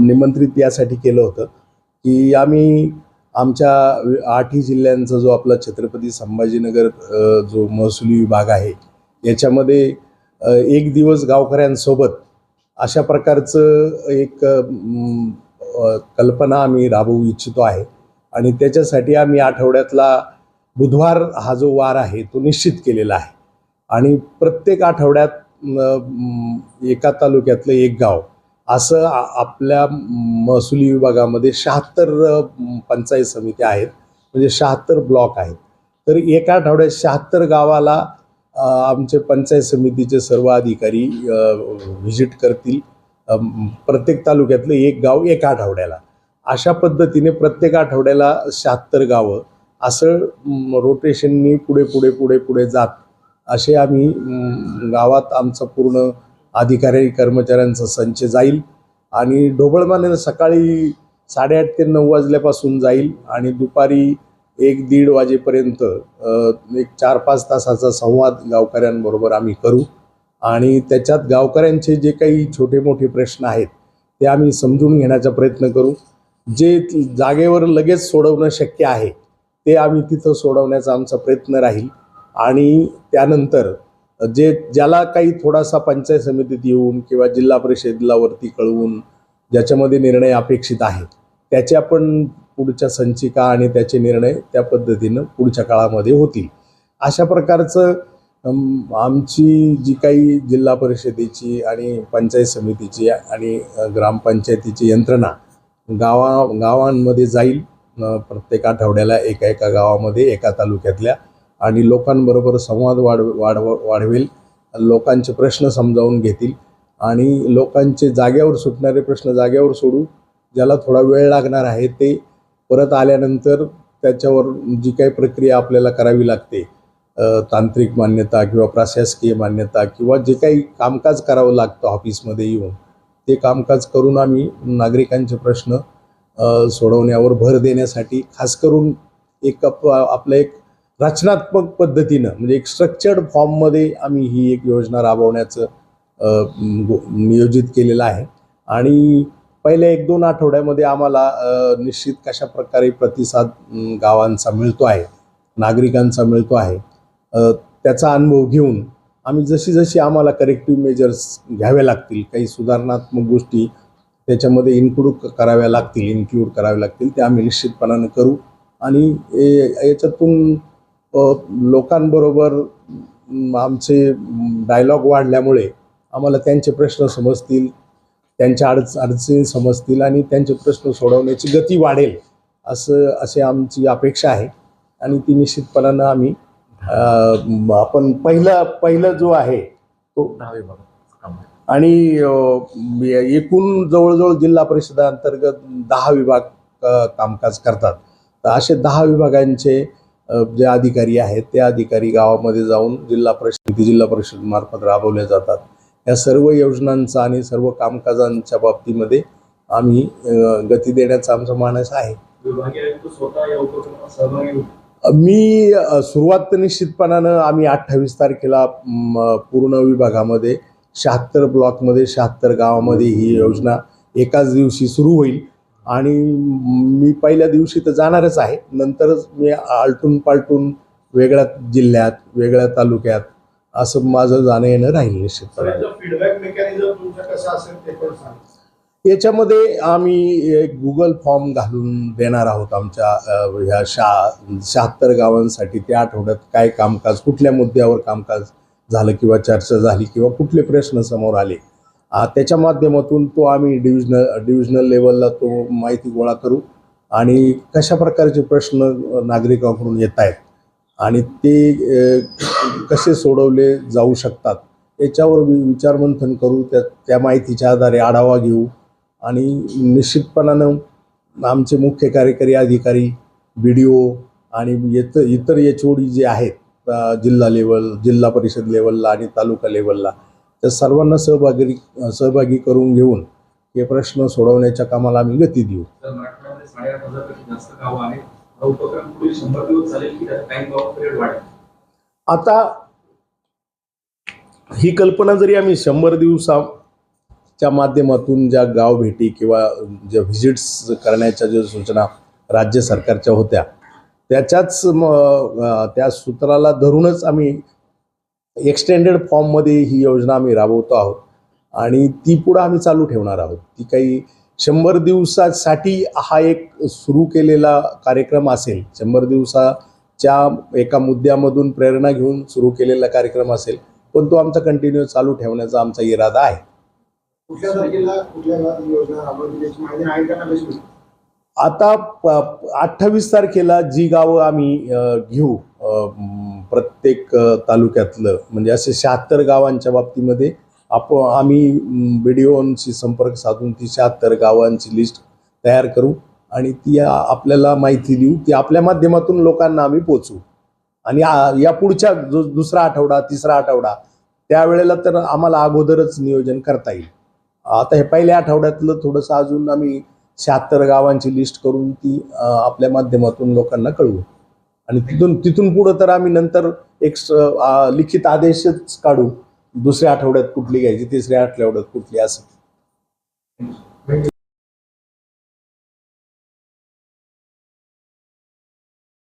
निमंत्रित यासाठी केलं होतं की आम्ही आमच्या आठही जिल्ह्यांचा जो आपला छत्रपती संभाजीनगर जो महसुली विभाग आहे याच्यामध्ये एक दिवस गावकऱ्यांसोबत अशा प्रकारचं एक कल्पना आम्ही राबवू इच्छितो आहे. आणि त्याच्यासाठी आम्ही आठवड्यातला बुधवार हा जो वार आहे तो निश्चित केलेला आहे. आणि प्रत्येक आठवड्यात एका तालुक्यातलं एक गाव असं आपल्या महसुली विभागामध्ये शहात्तर पंचायत समित्या आहेत. म्हणजे शहात्तर ब्लॉक आहेत. तर एका आठवड्यात शहात्तर गावाला आमचे पंचायत समितीचे सर्व अधिकारी व्हिजिट करतील. प्रत्येक तालुक्यातलं एक गाव एका आठवड्याला. अशा पद्धतीने प्रत्येक आठवड्याला शहात्तर गावं असं रोटेशननी पुढे पुढे पुढे पुढे जात. असे आम्ही गावात आमचं पूर्ण अधिकारी कर्मचाऱ्यांचा संच जाईल आणि ढोबळमाने सकाळी साडेआठ ते नऊ वाजल्यापासून जाईल आणि दुपारी एक दीड वाजेपर्यंत एक चार पाच तासाचा संवाद गावकऱ्यांबरोबर आम्ही करू. आणि त्याच्यात गावकऱ्यांचे जे काही छोटे मोठे प्रश्न आहेत ते आम्ही समजून घेण्याचा प्रयत्न करू. जे जागेवर लगेच सोडवणं शक्य आहे ते आम्ही तिथं सोडवण्याचा आमचा प्रयत्न राहील. आणि त्यानंतर जे ज्याला काही थोडासा पंचायत समितीत येऊन किंवा जिल्हा परिषदेला वरती कळवून ज्याच्यामध्ये निर्णय अपेक्षित आहे त्याचे आपण पुढच्या संचिका आणि त्याचे निर्णय त्या पद्धतीनं पुढच्या काळामध्ये होतील. अशा प्रकारचं आमची जी काही जिल्हा परिषदेची आणि पंचायत समितीची आणि ग्रामपंचायतीची यंत्रणा गावा गावांमध्ये जाईल प्रत्येक आठवड्याला एका एका गावामध्ये एका तालुक्यातल्या आणि लोकांबरोबर संवाद वाढ वाढव वाढवेल. लोकांचे प्रश्न समजावून घेतील. आणि लोकांचे जाग्यावर सुटणारे प्रश्न जाग्यावर सोडू ज्याला थोडा वेळ लागणार आहे ते परत आल्यानंतर त्याच्यावर जी काही प्रक्रिया आपल्याला करावी लागते तांत्रिक मान्यता किंवा प्रशासकीय मान्यता किंवा जे काही कामकाज करावं लागतं ऑफिसमध्ये येऊन ते कामकाज करून आम्ही नागरिकांचे प्रश्न सोडवण्यावर भर देण्यासाठी खास करून एक आपलं एक रचनात्मक पद्धतीनं म्हणजे एक स्ट्रक्चर्ड फॉर्ममध्ये आम्ही ही एक योजना राबवण्याचं गो- नियोजित केलेलं आहे. आणि पहिल्या एक दोन आठवड्यामध्ये आम्हाला निश्चित कशा प्रकारे प्रतिसाद गावांचा मिळतो आहे नागरिकांचा मिळतो आहे त्याचा अनुभव घेऊन आम्ही जशी जशी आम्हाला करेक्टिव्ह मेजर्स घ्याव्या लागतील काही सुधारणात्मक गोष्टी त्याच्यामध्ये इन्क्लूड कराव्या लागतील इन्क्लूड कराव्या लागतील ते आम्ही निश्चितपणानं करू. आणि याच्यातून लोकांबरोबर आमचे डायलॉग वाढल्यामुळे आम्हाला त्यांचे प्रश्न समजतील त्यांच्या अडच अडचणी समजतील आणि त्यांचे प्रश्न सोडवण्याची गती वाढेल असं असे आमची अपेक्षा आहे. आणि ती निश्चितपणानं आम्ही आपण पहिला पहिलं जो आहे तो आणि एकूण जवळजवळ जिल्हा परिषदांतर्गत दहा विभाग कामकाज करतात. तर असे दहा विभागांचे जे अधिकारी आहेत ते अधिकारी गावामध्ये जाऊन जिल्हा परिषद जिल्हा परिषदमार्फत राबवल्या जातात. या सर्व योजनांचा आणि सर्व कामकाजांच्या बाबतीमध्ये आम्ही गती देण्याचा आमचा मानस आहे. मी सुरुवात निश्चितपणानं आम्ही अठ्ठावीस तारखेला पूर्ण विभागामध्ये शहात्तर ब्लॉकमध्ये शहात्तर गावामध्ये ही योजना एकाच दिवशी सुरू होईल. आणि मी पहिल्या दिवशी तर जाणारच आहे. नंतरच मी आलटून पालटून वेगळ्या जिल्ह्यात वेगळ्या तालुक्यात असं माझं जाणं येणं राहील निश्चितपणे. सगळ्यांचा फीडबॅक मेकॅनिझम तुमचा कसा असेल ते पण सांग. याच्यामध्ये आम्ही एक गुगल फॉर्म घालून देणार आहोत आमच्या ह्या शा शहात्तर गावांसाठी त्या आठवड्यात काय कामकाज कुठल्या मुद्द्यावर कामकाज झालं किंवा चर्चा झाली किंवा कुठले प्रश्न समोर आले त्याच्या माध्यमातून तो आम्ही डिव्हिजनल डिव्हिजनल लेवलला तो माहिती गोळा करू आणि कशा प्रकारचे प्रश्न नागरिकांकडून येत आहेत आणि ते कसे सोडवले जाऊ शकतात याच्यावर मी विचारमंथन करू त्या त्या माहितीच्या आधारे आढावा घेऊ आणि निश्चितपणानं आमचे मुख्य कार्यकारी अधिकारी बी डी ओ आणि येत इतर एच ओ डी जे आहेत जिल्हा लेवल जिल्हा परिषद लेवलला आणि तालुका लेवलला त्या सर्वांना सहभागी सहभागी करून घेऊन हे प्रश्न सोडवण्याच्या कामाला आम्ही गती देऊ. हा आता ही कल्पना जरी आम्ही शंभर दिवसा च्या माध्यमातून ज्या गाव भेटी किंवा ज्या व्हिजिट्स करण्याच्या ज्या सूचना राज्य सरकारच्या होत्या त्याच्याच त्या सूत्राला धरूनच आम्ही एक्सटेंडेड फॉर्ममध्ये ही योजना आम्ही राबवतो आहोत. आणि ती पुढं आम्ही चालू ठेवणार आहोत. ती काही शंभर दिवसासाठी हा एक सुरू केलेला कार्यक्रम असेल शंभर दिवसाच्या एका मुद्द्यामधून प्रेरणा घेऊन सुरू केलेला कार्यक्रम असेल पण तो आमचा कंटिन्यू चालू ठेवण्याचा आमचा इरादा आहे. आता अठ्ठावीस तारखेला जी गावं आम्ही घेऊ प्रत्येक तालुक्यातलं म्हणजे असे शहात्तर गावांच्या बाबतीमध्ये आप आम्ही बी डी ओंशी संपर्क साधून ती शहात्तर गावांची लिस्ट तयार करू आणि ती आपल्याला माहिती देऊ. ती आपल्या माध्यमातून लोकांना आम्ही पोचू आणि या पुढच्या जो दुसरा आठवडा तिसरा आठवडा त्यावेळेला तर आम्हाला अगोदरच नियोजन करता येईल. आता हे पहिल्या आठवड्यातलं थोडंसं अजून आम्ही शहात्तर गावांची लिस्ट करून ती आपल्या माध्यमातून लोकांना कळवू. आणि तिथून तिथून पुढं तर आम्ही नंतर एक लिखित आदेशच काढू. दुसऱ्या आठवड्यात कुठली घ्यायची तिसऱ्या आठवड्यात कुठली असं.